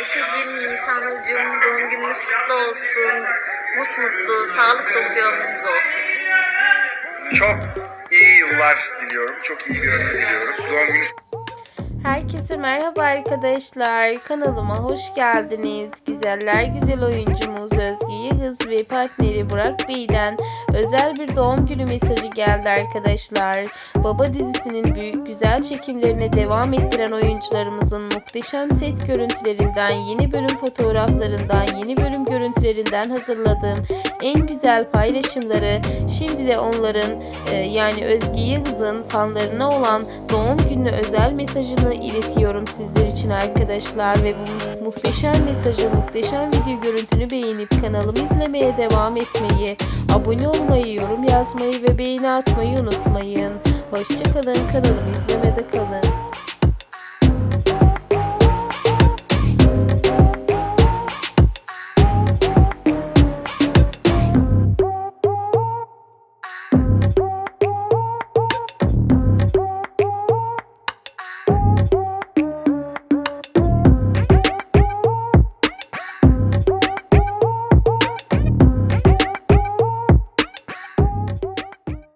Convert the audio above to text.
Ayşe'cim, Nisan'cığım doğum gününüz kutlu olsun. Musmutlu, sağlıklı bir ömrünüz olsun. Çok iyi yıllar diliyorum. Çok iyi bir ömür diliyorum. Doğum günü Herkese merhaba arkadaşlar. Kanalıma hoş geldiniz. Güzeller güzel oyuncumuz Özge Yıldız ve partneri Burak Bey'den özel bir doğum günü mesajı geldi arkadaşlar. Baba dizisinin büyük güzel çekimlerine devam ettiren oyuncularımızın muhteşem set görüntülerinden, yeni bölüm fotoğraflarından, yeni bölüm görüntülerinden hazırladığım en güzel paylaşımları şimdi de onların e, yani Özge Yıldız'ın fanlarına olan doğum günü özel mesajını iletiyorum sizler için arkadaşlar ve bu muhteşem mesajı, muhteşem video görüntünü beğenip kanalımı izlemeye devam etmeyi, abone olmayı, yorum yazmayı ve beğeni atmayı unutmayın. Hoşçakalın, kanalımı izlemede kalın.